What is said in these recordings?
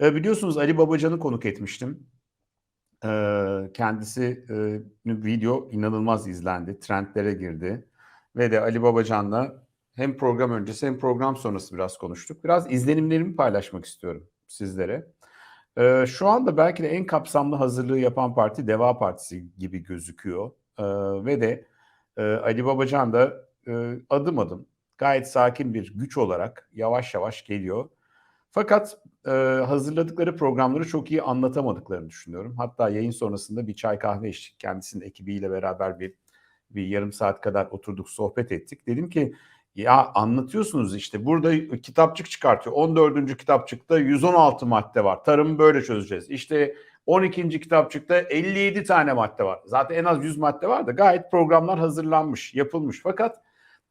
E, biliyorsunuz Ali Babacan'ı konuk etmiştim. E, kendisi e, video inanılmaz izlendi, trendlere girdi. Ve de Ali Babacan'la hem program öncesi hem program sonrası biraz konuştuk. Biraz izlenimlerimi paylaşmak istiyorum sizlere. E, şu anda belki de en kapsamlı hazırlığı yapan parti Deva Partisi gibi gözüküyor. Ve de e, Ali Babacan da e, adım adım gayet sakin bir güç olarak yavaş yavaş geliyor. Fakat e, hazırladıkları programları çok iyi anlatamadıklarını düşünüyorum. Hatta yayın sonrasında bir çay kahve içtik. Kendisinin ekibiyle beraber bir bir yarım saat kadar oturduk sohbet ettik. Dedim ki ya anlatıyorsunuz işte burada kitapçık çıkartıyor. 14. kitapçıkta 116 madde var. Tarımı böyle çözeceğiz. İşte 12. kitapçıkta 57 tane madde var. Zaten en az 100 madde var da gayet programlar hazırlanmış, yapılmış. Fakat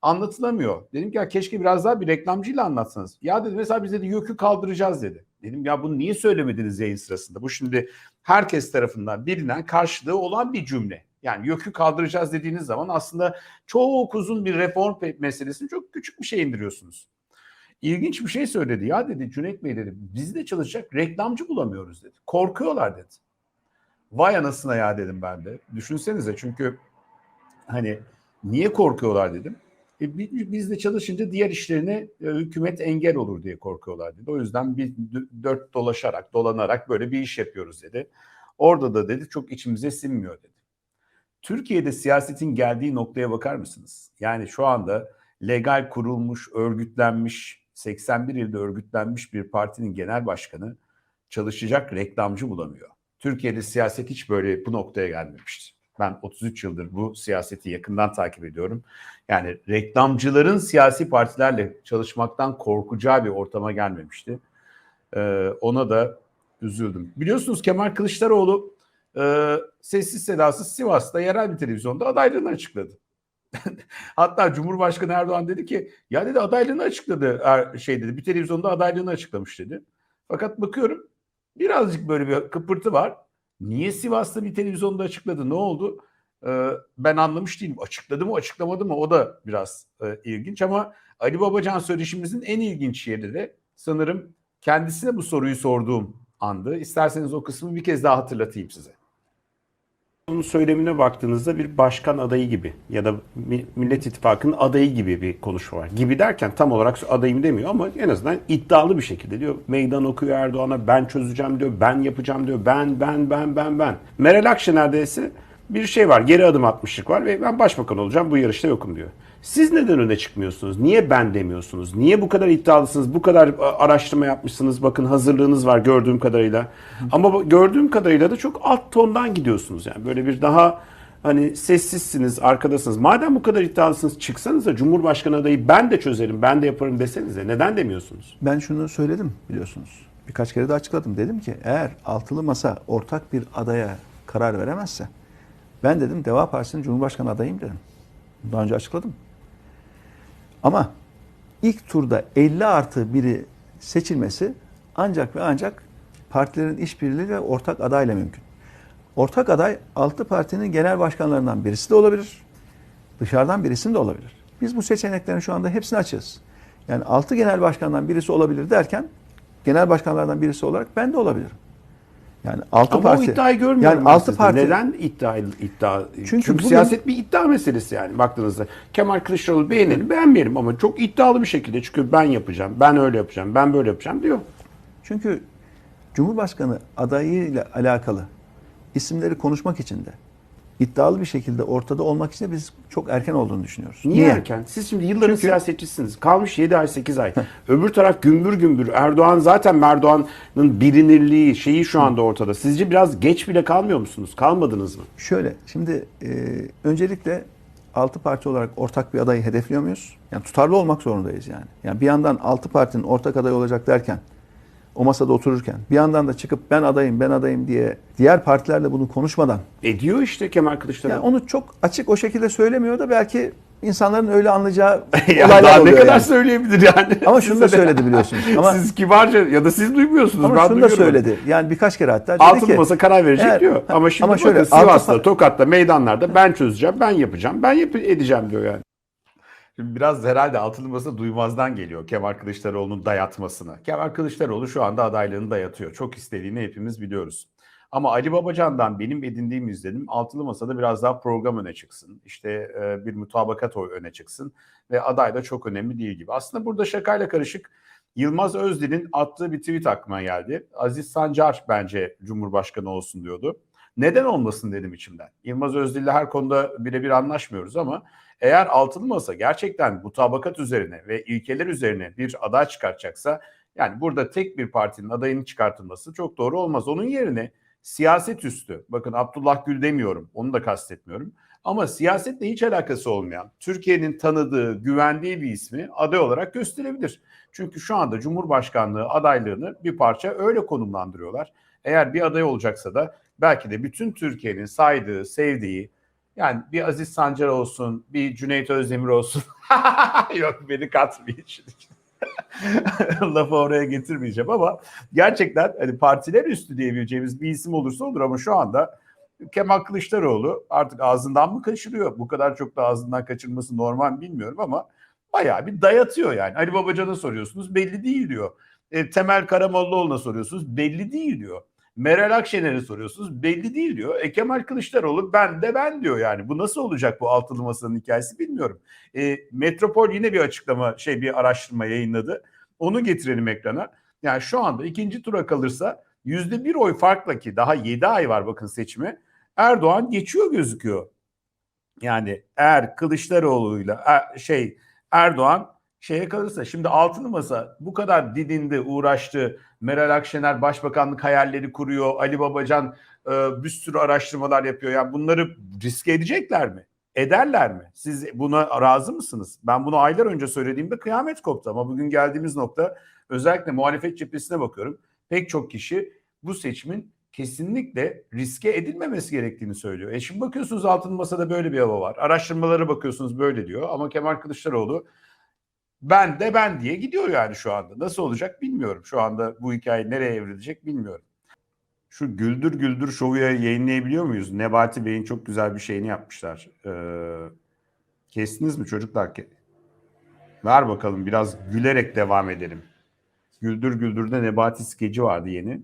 anlatılamıyor. Dedim ki ya keşke biraz daha bir reklamcıyla anlatsanız. Ya dedi mesela biz dedi yükü kaldıracağız dedi. Dedim ya bunu niye söylemediniz yayın sırasında? Bu şimdi herkes tarafından bilinen karşılığı olan bir cümle. Yani yükü kaldıracağız dediğiniz zaman aslında çok uzun bir reform meselesini çok küçük bir şey indiriyorsunuz. İlginç bir şey söyledi. Ya dedi Cüneyt Bey dedi bizde çalışacak reklamcı bulamıyoruz dedi. Korkuyorlar dedi. Vay anasına ya dedim ben de. Düşünsenize çünkü hani niye korkuyorlar dedim. E, biz de çalışınca diğer işlerine e, hükümet engel olur diye korkuyorlar dedi. O yüzden bir dört dolaşarak, dolanarak böyle bir iş yapıyoruz dedi. Orada da dedi çok içimize sinmiyor dedi. Türkiye'de siyasetin geldiği noktaya bakar mısınız? Yani şu anda legal kurulmuş, örgütlenmiş, 81 ilde örgütlenmiş bir partinin genel başkanı çalışacak reklamcı bulamıyor. Türkiye'de siyaset hiç böyle bu noktaya gelmemişti. Ben 33 yıldır bu siyaseti yakından takip ediyorum. Yani reklamcıların siyasi partilerle çalışmaktan korkacağı bir ortama gelmemişti. Ee, ona da üzüldüm. Biliyorsunuz Kemal Kılıçdaroğlu e, sessiz sedasız Sivas'ta yerel bir televizyonda adaylığını açıkladı. Hatta Cumhurbaşkanı Erdoğan dedi ki ya dedi adaylığını açıkladı er, şey dedi bir televizyonda adaylığını açıklamış dedi. Fakat bakıyorum birazcık böyle bir kıpırtı var. Niye Sivas'ta bir televizyonda açıkladı? Ne oldu? Ee, ben anlamış değilim. Açıkladı mı açıklamadı mı o da biraz e, ilginç ama Ali Babacan söyleşimizin en ilginç yeri de sanırım kendisine bu soruyu sorduğum andı. İsterseniz o kısmı bir kez daha hatırlatayım size. Onun söylemine baktığınızda bir başkan adayı gibi ya da Millet İttifakı'nın adayı gibi bir konuşma var. Gibi derken tam olarak adayım demiyor ama en azından iddialı bir şekilde diyor. Meydan okuyor Erdoğan'a ben çözeceğim diyor, ben yapacağım diyor, ben, ben, ben, ben, ben. Meral Akşener'de ise bir şey var, geri adım atmışlık var ve ben başbakan olacağım bu yarışta yokum diyor. Siz neden öne çıkmıyorsunuz? Niye ben demiyorsunuz? Niye bu kadar iddialısınız? Bu kadar araştırma yapmışsınız. Bakın hazırlığınız var gördüğüm kadarıyla. Ama gördüğüm kadarıyla da çok alt tondan gidiyorsunuz yani. Böyle bir daha hani sessizsiniz, arkadasınız. Madem bu kadar iddialısınız çıksanız da Cumhurbaşkanı adayı ben de çözerim, ben de yaparım desenize. Neden demiyorsunuz? Ben şunu söyledim biliyorsunuz. Birkaç kere de açıkladım. Dedim ki eğer altılı masa ortak bir adaya karar veremezse ben dedim Deva Partisi'nin Cumhurbaşkanı adayım dedim. Daha önce açıkladım. Ama ilk turda 50 artı biri seçilmesi ancak ve ancak partilerin işbirliği ve ortak adayla mümkün. Ortak aday 6 partinin genel başkanlarından birisi de olabilir. Dışarıdan birisi de olabilir. Biz bu seçeneklerin şu anda hepsini açığız. Yani 6 genel başkandan birisi olabilir derken genel başkanlardan birisi olarak ben de olabilirim. Yani altı Ama parti. o iddiayı görmüyorum. Yani altı parti. Neden iddia iddia? Çünkü, Çünkü bugün, siyaset bir iddia meselesi yani baktığınızda. Kemal Kılıçdaroğlu beğenelim beğenmeyelim ama çok iddialı bir şekilde çünkü ben yapacağım, ben öyle yapacağım, ben böyle yapacağım diyor. Çünkü Cumhurbaşkanı adayıyla alakalı isimleri konuşmak için de iddialı bir şekilde ortada olmak için biz çok erken olduğunu düşünüyoruz. Niye, Niye? erken? Siz şimdi yılların Çünkü... siyasetçisiniz. Kalmış 7 ay 8 ay. Öbür taraf gümbür gümbür. Erdoğan zaten Erdoğan'ın bilinirliği şeyi şu anda ortada. Sizce biraz geç bile kalmıyor musunuz? Kalmadınız mı? Şöyle şimdi e, öncelikle altı parti olarak ortak bir adayı hedefliyor muyuz? Yani tutarlı olmak zorundayız yani. Yani bir yandan altı partinin ortak aday olacak derken o masada otururken bir yandan da çıkıp ben adayım ben adayım diye diğer partilerle bunu konuşmadan ediyor işte Kemal Kılıçdaroğlu. Yani onu çok açık o şekilde söylemiyor da belki insanların öyle anlayacağı ya olaylar oluyor. Ne kadar yani. söyleyebilir yani. Ama şunu da söyledi biliyorsunuz. Ama siz kibarca ya da siz duymuyorsunuz. Ama ben şunu da söyledi. Yani birkaç kere hatta dedi Altın ki. masa karar verecek eğer, diyor. Ama şimdi ama şöyle, Sivas'ta, Tokat'ta, meydanlarda ben çözeceğim, ben yapacağım, ben yap edeceğim diyor yani. Şimdi biraz herhalde altılı masa duymazdan geliyor Kemal Kılıçdaroğlu'nun dayatmasına. Kemal Kılıçdaroğlu şu anda adaylığını dayatıyor. Çok istediğini hepimiz biliyoruz. Ama Ali Babacan'dan benim edindiğim izlenim altılı masada biraz daha program öne çıksın. İşte e, bir mutabakat oy öne çıksın ve aday da çok önemli değil gibi. Aslında burada şakayla karışık Yılmaz Özdil'in attığı bir tweet aklıma geldi. Aziz Sancar bence Cumhurbaşkanı olsun diyordu. Neden olmasın dedim içimden. Yılmaz Özdil'le her konuda birebir anlaşmıyoruz ama eğer altılı masa gerçekten mutabakat üzerine ve ilkeler üzerine bir aday çıkartacaksa yani burada tek bir partinin adayının çıkartılması çok doğru olmaz. Onun yerine siyaset üstü, bakın Abdullah Gül demiyorum, onu da kastetmiyorum. Ama siyasetle hiç alakası olmayan, Türkiye'nin tanıdığı, güvendiği bir ismi aday olarak gösterebilir. Çünkü şu anda Cumhurbaşkanlığı adaylığını bir parça öyle konumlandırıyorlar. Eğer bir aday olacaksa da belki de bütün Türkiye'nin saydığı, sevdiği, yani bir Aziz Sancar olsun, bir Cüneyt Özdemir olsun. Yok beni katmayın şimdi. Lafı oraya getirmeyeceğim ama gerçekten hani partiler üstü diyebileceğimiz bir isim olursa olur ama şu anda Kemal Kılıçdaroğlu artık ağzından mı kaçırıyor? Bu kadar çok da ağzından kaçırması normal bilmiyorum ama bayağı bir dayatıyor yani. Ali Babacan'a soruyorsunuz belli değil diyor. E, Temel Karamollaoğlu'na soruyorsunuz belli değil diyor. Meral Akşener'e soruyorsunuz belli değil diyor. E Kemal Kılıçdaroğlu ben de ben diyor yani. Bu nasıl olacak bu altılı masanın hikayesi bilmiyorum. E, Metropol yine bir açıklama şey bir araştırma yayınladı. Onu getirelim ekrana. Yani şu anda ikinci tura kalırsa yüzde bir oy farkla ki daha yedi ay var bakın seçime. Erdoğan geçiyor gözüküyor. Yani eğer Kılıçdaroğlu'yla er, şey Erdoğan şeye kalırsa şimdi altılı masa bu kadar didindi, uğraştı. Meral Akşener başbakanlık hayalleri kuruyor. Ali Babacan e, bir sürü araştırmalar yapıyor. Yani bunları riske edecekler mi? Ederler mi? Siz buna razı mısınız? Ben bunu aylar önce söylediğimde kıyamet koptu ama bugün geldiğimiz nokta özellikle muhalefet cephesine bakıyorum. Pek çok kişi bu seçimin kesinlikle riske edilmemesi gerektiğini söylüyor. E şimdi bakıyorsunuz altın masada böyle bir hava var. Araştırmalara bakıyorsunuz böyle diyor ama Kemal Kılıçdaroğlu ben de ben diye gidiyor yani şu anda. Nasıl olacak bilmiyorum. Şu anda bu hikaye nereye evrilecek bilmiyorum. Şu Güldür Güldür şovu yayınlayabiliyor muyuz? Nebati Bey'in çok güzel bir şeyini yapmışlar. Ee, kestiniz mi çocuklar? Ver bakalım biraz gülerek devam edelim. Güldür Güldür'de Nebati skeci vardı yeni.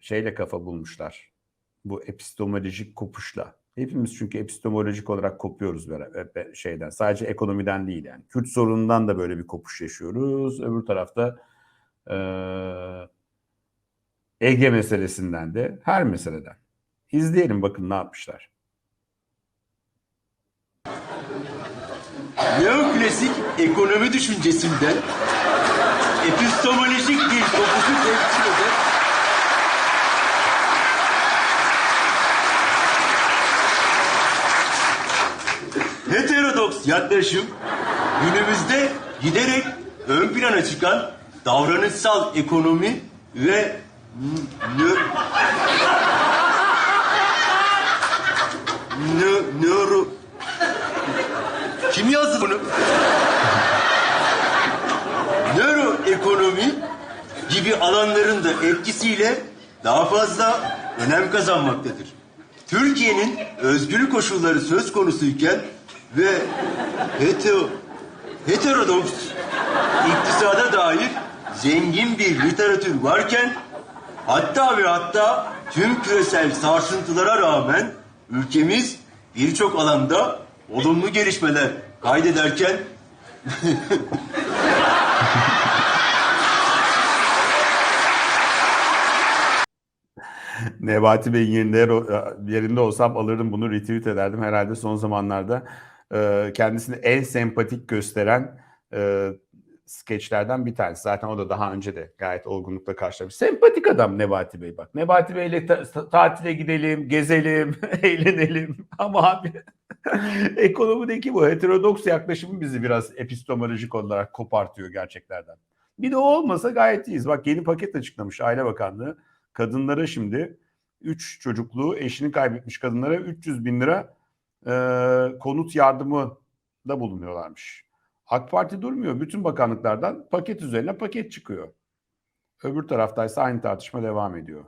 Şeyle kafa bulmuşlar. Bu epistemolojik kopuşla. Hepimiz çünkü epistemolojik olarak kopuyoruz böyle şeyden. Sadece ekonomiden değil yani. Kürt sorunundan da böyle bir kopuş yaşıyoruz. Öbür tarafta e, Ege meselesinden de her meseleden. İzleyelim bakın ne yapmışlar. Neoklasik ekonomi düşüncesinden epistemolojik bir kopuşu temsil eden heterodoks yaklaşım günümüzde giderek ön plana çıkan davranışsal ekonomi ve nö, nö, nöro kim yazdı bunu? Nöroekonomi gibi alanların da etkisiyle daha fazla önem kazanmaktadır. Türkiye'nin özgür koşulları söz konusuyken ve hetero, heterodoks iktisada dair zengin bir literatür varken hatta ve hatta tüm küresel sarsıntılara rağmen ülkemiz birçok alanda olumlu gelişmeler kaydederken Nebati Bey'in yerinde, yerinde olsam alırdım bunu retweet ederdim. Herhalde son zamanlarda e, kendisini en sempatik gösteren e, skeçlerden bir tanesi. Zaten o da daha önce de gayet olgunlukla karşılamış. Sempatik adam Nebati Bey bak. Nebati Bey'le ta- tatile gidelim, gezelim, eğlenelim. Ama abi ekonomideki bu heterodoks yaklaşımı bizi biraz epistemolojik olarak kopartıyor gerçeklerden. Bir de o olmasa gayet iyiyiz. Bak yeni paket açıklamış Aile Bakanlığı. Kadınlara şimdi 3 çocuklu eşini kaybetmiş kadınlara 300 bin lira e, konut yardımı da bulunuyorlarmış. AK Parti durmuyor. Bütün bakanlıklardan paket üzerine paket çıkıyor. Öbür taraftaysa aynı tartışma devam ediyor.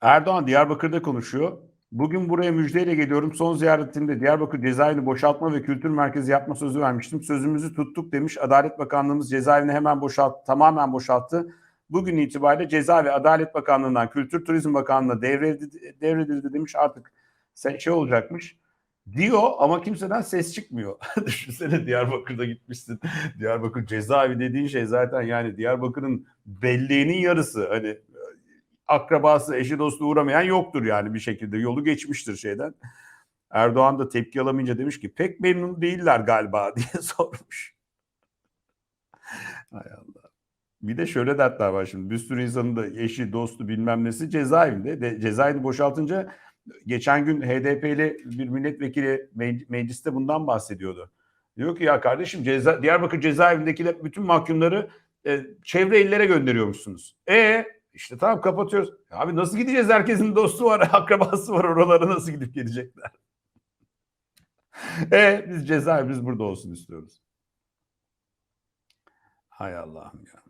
Erdoğan Diyarbakır'da konuşuyor. Bugün buraya müjdeyle geliyorum. Son ziyaretimde Diyarbakır cezaevini boşaltma ve kültür merkezi yapma sözü vermiştim. Sözümüzü tuttuk demiş. Adalet Bakanlığımız cezaevini hemen boşalt, tamamen boşalttı. Bugün itibariyle Ceza ve Adalet Bakanlığı'ndan Kültür Turizm Bakanlığı'na devredildi, devredildi demiş. Artık şey olacakmış. Diyor ama kimseden ses çıkmıyor. Düşünsene Diyarbakır'da gitmişsin. Diyarbakır cezaevi dediğin şey zaten yani Diyarbakır'ın belleğinin yarısı. Hani akrabası, eşi dostu uğramayan yoktur yani bir şekilde. Yolu geçmiştir şeyden. Erdoğan da tepki alamayınca demiş ki pek memnun değiller galiba diye sormuş. Hay Allah. Bir de şöyle dertler var şimdi. Bir sürü insanın da eşi, dostu bilmem nesi cezaevinde. De, cezaevini boşaltınca geçen gün HDP'li bir milletvekili me- mecliste bundan bahsediyordu. Diyor ki ya kardeşim ceza, Diyarbakır cezaevindekiler bütün mahkumları e, çevre illere gönderiyormuşsunuz. E işte tamam kapatıyoruz. Abi nasıl gideceğiz? Herkesin dostu var, akrabası var. Oralara nasıl gidip gelecekler? e biz cezaevimiz burada olsun istiyoruz. Hay Allah'ım ya.